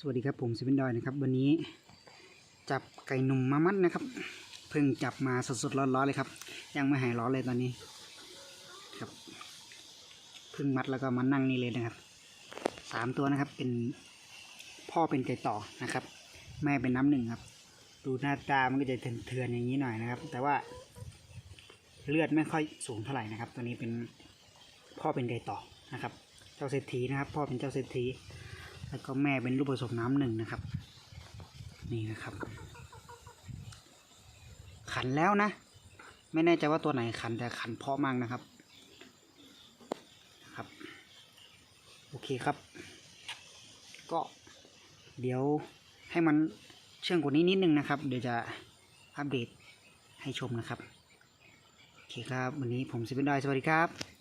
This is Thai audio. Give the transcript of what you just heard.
สวัสดีครับผมซิเป็นดอยนะครับ วันนี้จับไก่หนุ่มมามัดนะครับ เพิ่งจับมาสดๆร้อนๆเลยครับ ยังไม่หายร้อนเลยตอนนี้ครับเพิ่งมัดแล้วก็มานั่งนี่เลยนะครับสามตัวนะครับเป็นพ่อเป็นไก่ต่อนะครับ แม่เป็นน้ำหนึ่งครับ ดูหน้าตามันก็จะเถื่อนๆอย่างนี้หน่อยนะครับ แต่ว่าเลือดไม่ค่อยสูงเท่าไหร่นะครับ ตัวนี้เป็นพ่อเป็นไก่ต่อนะครับ เจ้าเศรษฐีนะครับ พ่อเป็นเจ้าเศรษฐี แล้วก็แม่เป็นลูกผสมน้ำหนึ่งนะครับ นี่นะครับ ขันแล้วนะ ไม่แน่ใจว่าตัวไหนขันแต่ขันเพาะมากนะครับนะครับ โอเคครับ ก็เดี๋ยวให้มันเชื่องกว่านี้นิดนึงนะครับ เดี๋ยวจะอัปเดตให้ชมนะครับ โอเคครับ วันนี้ผมซิเป็นดอยสวัสดีครับ